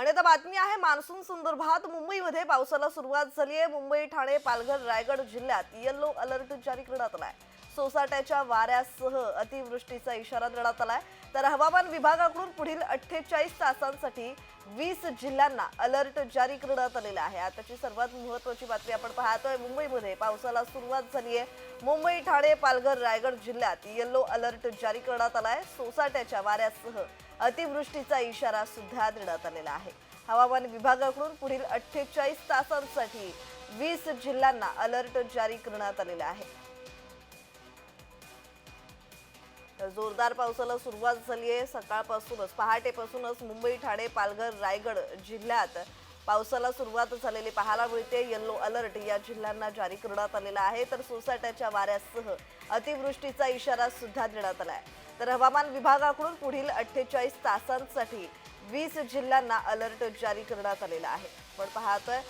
आणि आता बातमी आहे मान्सून संदर्भात मुंबईमध्ये पावसाला सुरुवात झाली आहे. मुंबई ठाणे पालघर रायगड जिल्ह्यात येल्लो अलर्ट जारी करण्यात आलाय. सोसाट्याच्या वाऱ्यासह अतिवृष्टीचा इशारा देण्यात आलाय. तर हवामान विभागाकडून पुढील अठ्ठेचाळीस तासांसाठी वीस जिल्ह्यांना अलर्ट जारी करण्यात आलेला आहे. आताची सर्वात महत्वाची बातमी आपण पाहतोय मुंबईमध्ये पावसाला सुरुवात झाली आहे. मुंबई ठाणे पालघर रायगड जिल्ह्यात येल्लो अलर्ट जारी करण्यात आलाय. सोसाट्याच्या वाऱ्यासह अतिवृष्टीचा इशारा सुद्धा देण्यात आलेला आहे. हवामान विभागाकडून पुढील अठ्ठेचाळीस तासांसाठी वीस जिल्ह्यांना अलर्ट जारी करण्यात आलेला आहे. जोरदार पावसाला सुरुवात झाली आहे. सकाळपासूनच पहाटेपासूनच मुंबई ठाणे पालघर रायगड जिल्ह्यात पावसाला सुरुवात झालेली पाहायला मिळते. येल्लो अलर्ट या जिल्ह्यांना जारी करण्यात आलेला आहे. तर सोसाट्याच्या वाऱ्यासह अतिवृष्टीचा इशारा सुद्धा देण्यात आला आहे. तर हवामान विभागाकडून पुढील अठ्ठेचाळीस तासांसाठी वीस जिल्ह्यांना अलर्ट जारी करण्यात आलेला आहे. पण पाहतोय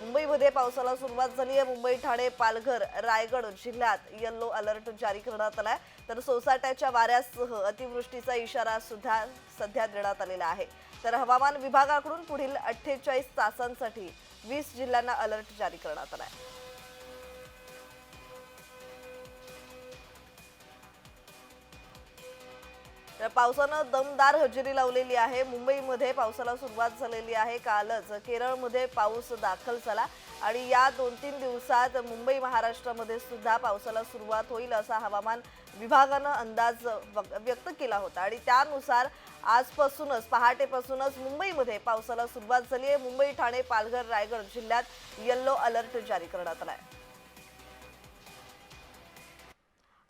मुंबईमध्ये पावसाला सुरुवात झाली आहे. मुंबई ठाणे पालघर रायगड जिल्ह्यात येल्लो अलर्ट जारी करण्यात आलाय तर सोसाट्याच्या वाऱ्यासह अतिवृष्टीचा इशारा सुद्धा सध्या देण्यात आलेला आहे. तर हवामान विभागाकडून पुढील अठ्ठेचाळीस तासांसाठी वीस जिल्ह्यांना अलर्ट जारी करण्यात आलाय तर पावसानं दमदार हजेरी लावलेली आहे. मुंबईमध्ये पावसाला सुरुवात झालेली आहे. कालच केरळमध्ये पाऊस दाखल झाला आणि या दोन तीन दिवसात मुंबई महाराष्ट्रामध्ये सुद्धा पावसाला सुरुवात होईल असा हवामान विभागानं अंदाज व्यक्त केला होता. आणि त्यानुसार आजपासूनच पहाटेपासूनच मुंबईमध्ये पावसाला सुरुवात झाली आहे. मुंबई ठाणे पालघर रायगड जिल्ह्यात येल्लो अलर्ट जारी करण्यात आला आहे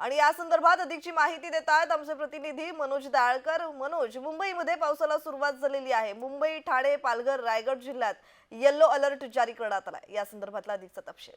आणि या संदर्भात अधिकची माहिती देत आहेत आमचे प्रतिनिधी मनोज दाळकर. मनोज मुंबईमध्ये पावसाला सुरुवात झालेली आहे. मुंबई ठाणे पालघर रायगड जिल्ह्यात येल्लो अलर्ट जारी करण्यात आला या संदर्भातला अधिकचा तपशील.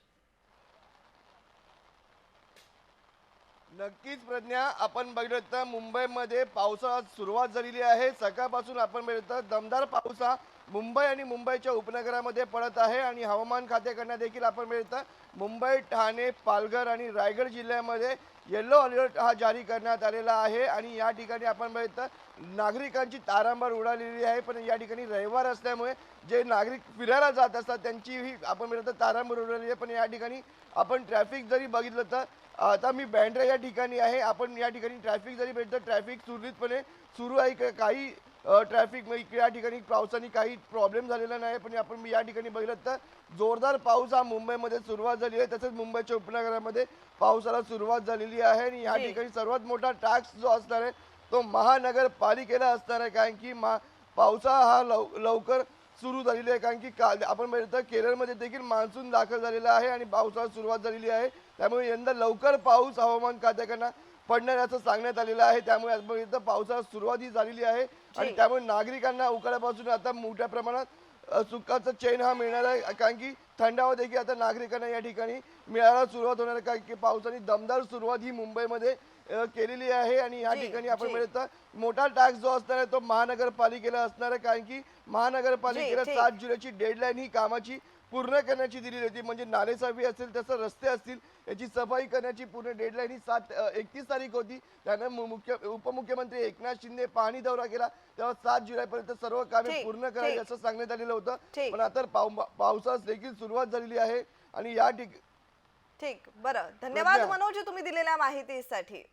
नक्कीच प्रज्ञा आपण बघितलं तर मुंबईमध्ये पावसाला सुरुवात झालेली आहे. सकाळपासून आपण बघितलं तर दमदार पाऊस हा मुंबई आणि मुंबईच्या उपनगरामध्ये पडत आहे आणि हवामान खात्याकडनं देखील आपण मिळतं. मुंबई ठाणे पालघर आणि रायगड जिल्ह्यामध्ये येल्लो अलर्ट हा जारी करण्यात आलेला आहे आणि या ठिकाणी आपण बघितलं नागरिकांची तारांबार उडालेली आहे. पण या ठिकाणी रविवार असल्यामुळे जे नागरिक फिरायला जात असतात त्यांचीही आपण बघितलं तर तारांबळ उडालेली आहे. पण या ठिकाणी आपण ट्रॅफिक जरी बघितलं तर आता मी बँड्रा या ठिकाणी आहे. आपण या ठिकाणी ट्रॅफिक जरी भेटतं ट्रॅफिक सुरळीतपणे सुरू आहे. काही ट्रॅफिक या ठिकाणी पावसाने काही प्रॉब्लेम झालेला नाही पण आपण मी या ठिकाणी बघितलं तर जोरदार पाऊस हा मुंबईमध्ये सुरुवात झाली आहे. तसंच मुंबईच्या उपनगरामध्ये पावसाला सुरुवात झालेली आहे आणि या. ठिकाणी सर्वात मोठा टॅक्स जो असणार आहे तो महानगरपालिकेला असणार आहे. कारण की मा पावसा हा लव लवकर सुरू झालेली आहे. कारण की काल आपण बघितलं केरळमध्ये देखील मान्सून दाखल झालेला आहे आणि पावसाला सुरुवात झालेली आहे. त्यामुळे यंदा लवकर पाऊस हवामान खात्याकडनं पडणार असं सांगण्यात आलेलं आहे. त्यामुळे आज बघितलं पावसाला सुरुवात ही झालेली आहे. आणि. त्यामुळे नागरिकांना उकाड्यापासून आता मोठ्या प्रमाणात सुखाचा चैन हा मिळणार आहे. कारण की थंडावा देखील आता नागरिकांना या ठिकाणी मिळायला सुरुवात होणार आहे. कारण की पावसाने दमदार सुरुवात ही मुंबईमध्ये केलेली आहे. आणि या ठिकाणी आपण तर मोठा टॅक्स जो असणार आहे तो महानगरपालिकेला असणार आहे. कारण की महानगरपालिकेला. सात जुलैची डेडलाईन ही कामाची पूर्ण करण्याची दिलेली होती. म्हणजे नालेसाफी असेल तसं रस्ते असतील याची सफाई करण्याची पूर्ण डेडलाईन ही सात एकतीस तारीख होती. त्यानं मुख्य उपमुख्यमंत्री एकनाथ शिंदे पाहणी दौरा केला. तेव्हा सात जुलैपर्यंत सर्व कामे पूर्ण करायची ठीक. असं सांगण्यात आलेलं होतं. पण आता पाव पावसास देखील सुरुवात झालेली आहे. आणि या ठिक ठीक बरं. धन्यवाद. मनोज तुम्ही दिलेल्या माहितीसाठी.